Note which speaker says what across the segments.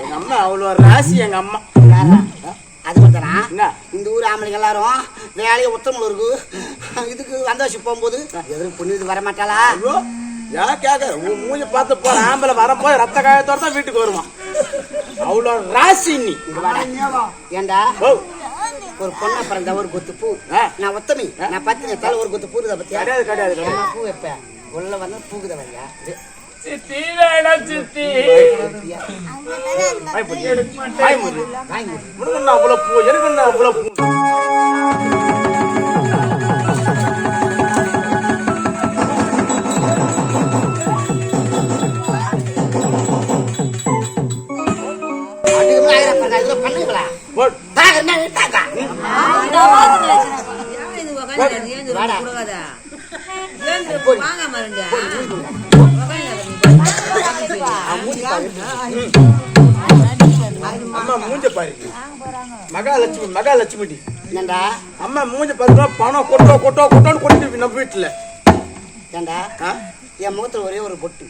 Speaker 1: எங்க அம்மா அவ்வளோ ராசி எங்க அம்மா.
Speaker 2: அது
Speaker 1: என்ன?
Speaker 2: இந்த ஊர் ஆம்பளைங்க எல்லாரும் வேலையை உத்தமல இருக்கு. இதுக்கு வந்தாச்சு போகும்போது எதிர்க்கு பொண்ணு இது வர மாட்டாளா?
Speaker 1: ஐயோ ஏன் கேட்க உன் மூஞ்சி பார்த்து போற ஆம்பளை வரும்போது ரத்த காயத்தோட தான் வீட்டுக்கு வருவான். அவ்வளோ ராசி நீ.
Speaker 2: ஏண்டா? ஒரு பொண்ணை பிறந்த ஒரு கொத்து பூ. நான் ஒத்தமி நான் பத்து தலை ஒரு கொத்து பூ இதை பத்தியா?
Speaker 1: கிடையாது கிடையாது
Speaker 2: பூ வைப்பேன் உள்ள வந்து பூக்குத வரையா
Speaker 3: சித்தி வேணாம் சித்தி
Speaker 1: வாய் மூடி. வாய் மூடி.
Speaker 2: வாங்கி கொடு.
Speaker 1: உனக்கு என்ன அவ்வளோ பூ எனக்கு என்ன அவ்வளோ பூ
Speaker 2: அதுக்கு மேல
Speaker 1: அம்மா மூஞ்ச பாரு. மகாலட்சுமி மகாலட்சுமிடி.
Speaker 2: ஏண்டா
Speaker 1: அம்மா மூஞ்ச பார்த்தா பணம் கொட்டோ கொட்டோ கொட்டோன்னு கொட்டிட்டு நம்ம வீட்டுல.
Speaker 2: ஏண்டா? என் முகத்துல ஒரே ஒரு பொட்டு.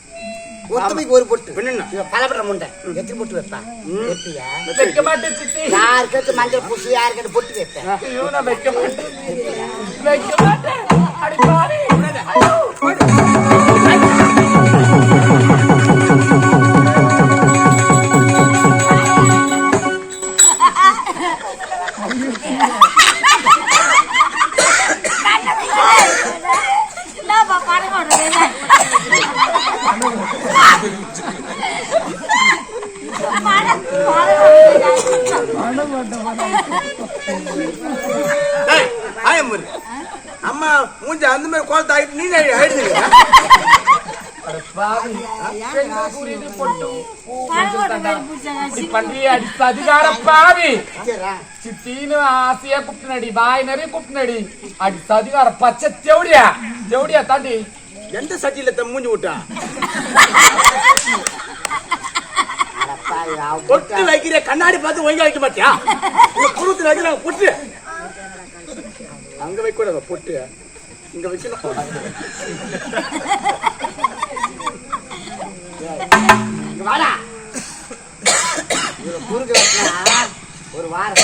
Speaker 2: ஒத்தமைக்கு ஒரு பொட்டு. இவ பலபட முண்டை. எத்தனை பொட்டு வைப்பா. வைப்பியா
Speaker 3: வைக்க மாட்டேன் சித்தி.
Speaker 2: மஞ்சள் பூசி பொட்டு வைப்பேன்
Speaker 3: ஐயோ நான் வைக்க மாட்டேன். வைக்க மாட்டேன்.
Speaker 1: அம்மா மூஞ்ச அந்த மாதிரி கோலத்தை
Speaker 3: நீங்க ஆயிடுச்சு கூப்பிட்டுனடி வாய் நிறைய கூப்பிட்டுனடி அடி சதிகார பச்சை தேவடியா தேவடியா தாண்டி
Speaker 1: எந்த சட்டியில தம் மூஞ்சி விட்டா
Speaker 2: அடப்பா, அவ
Speaker 1: பொட்டு வைக்கிற கண்ணாடி பார்த்து ஒழுங்கா வைக்க மாட்டியா வைக்கிறாங்க பொட்டு அங்க வைக்க கூடாது பொட்டு இங்க வைக்கணும்
Speaker 2: இங்க வாடா. இவரை குறுக்கு வச்சா ஒரு வாரம்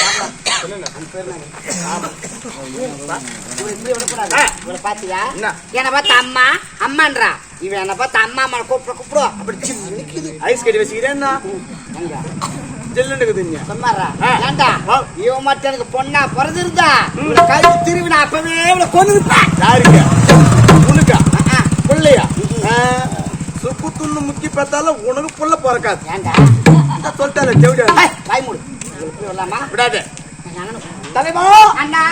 Speaker 1: என்ன?
Speaker 2: பார்த்து அம்மா அம்மான்றா. இவன் என்னை பார்த்து அம்மா அம்மா கூப்பிட கூப்பிடுவோம் அப்படி
Speaker 1: ஐஸ் கட்டி வச்சுக்கிறேன்னா.
Speaker 2: இவன் மட்டும் எனக்கு பொண்ணா பிறந்திருந்தா? இவனை கழுவி திருவி நான் அப்பவே கொண்டு
Speaker 1: உனக்கா? பிள்ளையா? சுப்பு துண்ணு முக்கி பார்த்தாலும் உனக்கு புள்ள பிறக்காது. சொல்லிட்டால ஜெவடியா விடாத. தலைவா!
Speaker 2: அண்ணா!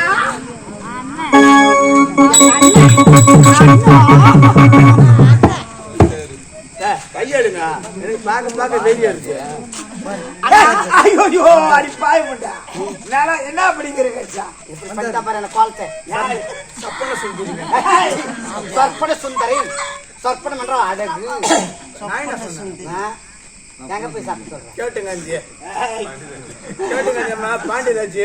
Speaker 1: ஏய், கையெடுங்க எனக்கு பார்க்க பார்க்க வெறியா இருக்கு.
Speaker 2: ஐயோ அடி பாய முட்டா என்ன
Speaker 1: சொல்றீங்க
Speaker 2: சொற்பன சுந்தரி. சொற்பனம் என்ற அழகு.
Speaker 1: என்ன?
Speaker 2: எங்க போய் சாப்பிட்டு சொல்றேன்
Speaker 1: கேட்டுங்க கேட்டுங்க பாண்டியராஜ்.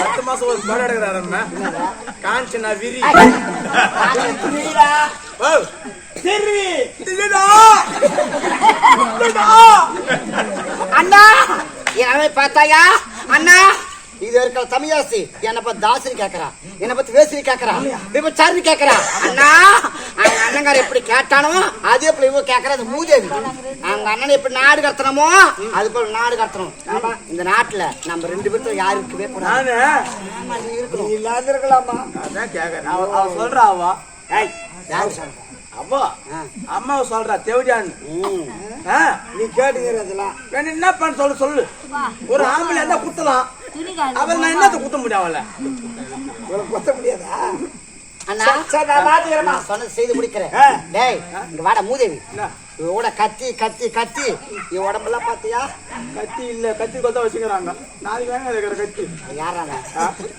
Speaker 1: பத்து மாசம் ஒரு படம் எடுக்கிறாரம்மா காஞ்சனா விரி.
Speaker 2: அண்ணா என் நிலைமை பார்த்தாயா? அண்ணா இது இருக்கிற தமிழாசி என்னை பார்த்து தாசினி கேக்குறா என்னை பார்த்து வேசினி கேக்குறா விபச்சாரினி கேக்குறா அண்ணா அவங்க அண்ணங்கார எப்படி கேட்டானோ அதே போல இவ கேக்குறா அது மூதேவி. அவங்க அண்ணன் எப்படி நாடு கடத்தணுமோ அது போல நாடு கடத்தணும். இந்த நாட்டுல நம்ம ரெண்டு பேர்த்துல யாரு இருக்கவே கூடாது.
Speaker 1: நானு?
Speaker 2: ஆமா, நீ இருக்கணும். இல்லாத இருக்கலாமா
Speaker 1: அதான் கேக்குறேன். அவ அவ சொல்றா அவ.
Speaker 2: ஏய் யாரு சொல்றா? ஆ.
Speaker 1: அம்மாவை சொல்றா தேவடியான்னு?
Speaker 2: நீ கேட்டுக்கிறதுலாம்.
Speaker 1: என்ன பண்ண சொல்லு சொல்லு. ஒரு ஆம்பளை என்ன குத்தலாம். நான் என்னத்த குத்த முடியும் அவளை?
Speaker 2: உனக்கு கொத்த முடியாதா? செய்து முடிக்கிறேன். டேய் இங்க வாடா மூதேவி.
Speaker 1: என்ன?
Speaker 2: இவோட கத்தி கத்தி கத்தி. இவ உடம்பெல்லாம் பாத்தியா?
Speaker 1: கத்தி இல்ல கத்தி கொத்த வச்சுக்கிறாங்க. நாளைக்கு வேங்க இருக்கிற கத்தி.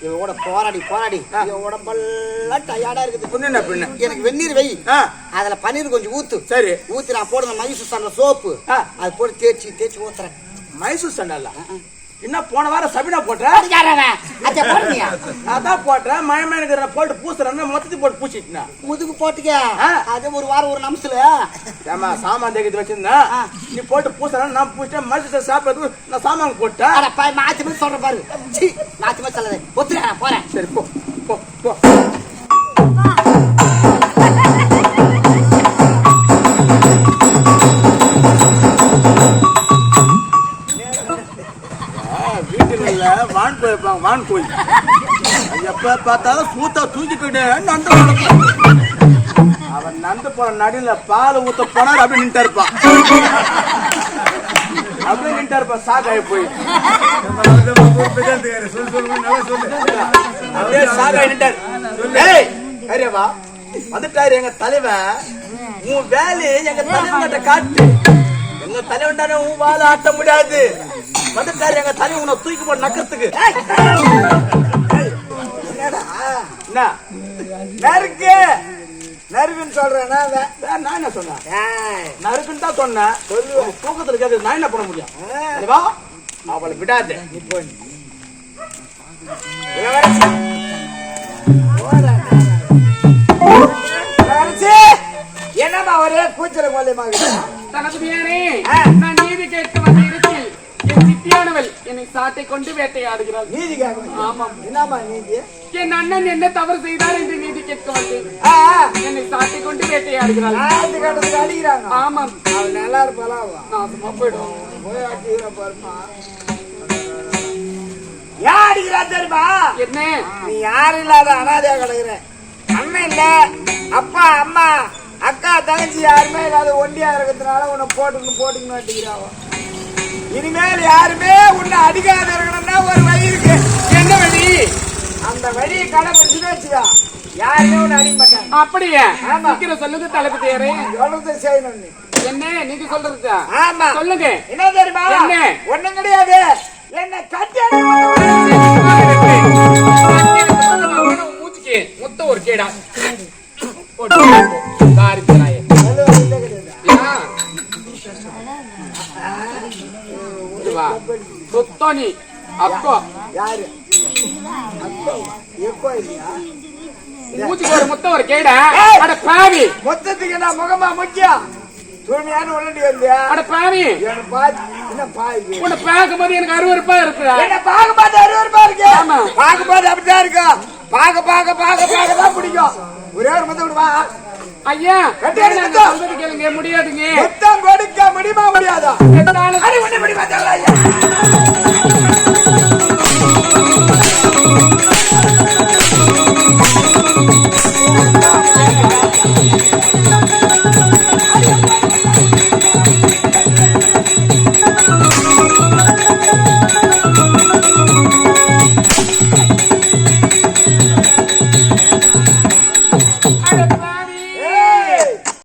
Speaker 2: இவோட போராடி போராடி. இவ உடம்பெல்லாம் டயர்டா இருக்குது.
Speaker 1: புண்ணு பின்ன
Speaker 2: எனக்கு வெந்நீர் வை.
Speaker 1: ஆ.
Speaker 2: அதுல பன்னீர் கொஞ்சம் ஊத்து.
Speaker 1: சரி.
Speaker 2: ஊத்தி நான் போடுற மைசூர் சாண்ட சோப்பு. அது போட்டு தேய்ச்சி தேய்ச்சி ஊத்துறேன்.
Speaker 1: மைசூர் சண்டால என்ன போன வாரம் சபினா போட்ட?
Speaker 2: யாரவன் அச்சா போடுறியா
Speaker 1: அதான் போட்டேன் மயமயனுக்கு போட்டு பூசுறேன்னு மொத்தத்தை போட்டு பூச்சிட்டேன்
Speaker 2: முதுகு போட்டுக்க. அது ஒரு வாரம் ஒரு நிமிஷத்துல
Speaker 1: ஏமா சாமான் தேக்கிட்டு வச்சிருந்தேன்
Speaker 2: ஆ.
Speaker 1: நீ போட்டு பூசுறேன் நான் பூச்சிட்டேன் மனுஷத்தை சாப்பிடறதுக்கு நான் சாமான் போட்டேன்.
Speaker 2: மாத்தி சொல்ற பாரு. மாத்தி சொல்லாத ஒத்துறேன் போறேன்.
Speaker 1: சரி போ. போயிருப்பாங்க கோயில் எப்ப பார்த்தாலும் சூத்தா தூக்கிக்கிட்டு நண்டு போன அவன் நண்டு போன நடுல பால் ஊத்த போனார் அப்படியே நின்ட்டா இருப்பான். அப்படியே நின்ட்டா இருப்பான் சாகாய போய். அப்படியே சாகாய நின்ட்டாரு ஏய் கரியவா வந்துட்டாரு எங்க தலைவன். உன் வேலையை எங்க தலைவன்கிட்ட காட்டு. எங்க தலைவன்டானே உன் வாழை ஆட்ட முடியாது. வந்துட்டாரு எங்க தலைவன் உன்னை தூக்கி போட நக்கறதுக்கு.
Speaker 2: என்னடா?
Speaker 1: என்ன? நறுக்கு. நறுக்குன்னு சொல்றேன்னா நான் என்ன சொன்னேன்? நறுக்குன்னு தான் சொன்னேன். உன் தூக்கத்துல கேட்கறது நான் என்ன பண்ண முடியும்? அவளை விடாத.
Speaker 3: கொண்டு வேட்டையாடுகிறாள்
Speaker 1: நீதி கேட்க
Speaker 3: ஆமாம்.
Speaker 1: என்னம்மா நீதி?
Speaker 3: என் அண்ணன் என்ன தவறு செய்தார் என்று நீதி கேட்க வந்தேன் என்னை சாட்டை கொண்டு வேட்டையாடுகிறாள்
Speaker 1: ஆத்து கட்டத்துக்கு அடிக்கிறாங்க.
Speaker 3: ஆமாம்.
Speaker 1: அவள் நல்லா இருப்பாளா
Speaker 3: சும்மா போயிடும்
Speaker 1: போய் அடிக்கிற பாருமா ஏன் அடிக்கிறா தெரியுமா?
Speaker 3: என்ன?
Speaker 1: நீ யாரும் இல்லாத அனாதையா கிடக்குற. அண்ணன் இல்ல. அப்பா அம்மா அக்கா தங்கச்சி யாருமே இல்லாத ஒண்டியா இருக்கிறதுனால உன்னை போட்டுக்கணும் போட்டுக்கணும் அடிக்கிறாவோ இனிமேல் யாருமே உன்னை அடிக்காத இருக்கணும்னா ஒரு வழி இருக்கு என்ன வழி அந்த வழியை கடைபிடிச்சுன்னு வச்சுக்கோ யாருமே உன்னை அடிக்க மாட்டாங்க
Speaker 3: அப்படியே
Speaker 1: ஆமா.
Speaker 3: சீக்கிரம் சொல்லுங்க தளபதியாரே
Speaker 1: சொல்றது செய்யணும் நீ
Speaker 3: என்ன நீங்க சொல்றது
Speaker 1: ஆமா
Speaker 3: சொல்லுங்க
Speaker 1: என்ன தெரியுமா
Speaker 3: என்ன?
Speaker 1: ஒண்ணும் கிடையாது என்ன கட்டி
Speaker 3: மூச்சுக்கு மொத்த ஒரு கேடா நீ அக்கோ
Speaker 1: யாரு? இல்லையா?
Speaker 3: மூச்சுக்கு ஒரு மொத்தம் ஒரு கேடா. அட பாவி.
Speaker 1: மொத்தத்துக்கு நான் முகமா முக்கியம் தூய்மையான உள்ளடி வந்தியா
Speaker 3: அட பாவி. உன்னை பார்க்கும்போது எனக்கு அருவருப்பா இருக்கு.
Speaker 1: என்ன பார்க்க பார்த்து அறுவருப்பா இருக்கு?
Speaker 3: ஆமா.
Speaker 1: பார்க்க பார்த்து அப்படிதான் இருக்கும் பார்க்க பார்க்க பார்க்க பார்க்க தான் பிடிக்கும். ஒரே ஒரு முத்தம் விடுவா
Speaker 3: ஐயா கேளுங்க முடியாதுங்க.
Speaker 1: முத்தம் கொடுக்க முடியுமா முடியாதா? அடி ஒண்ணு முடியுமா தெரியல ஐயா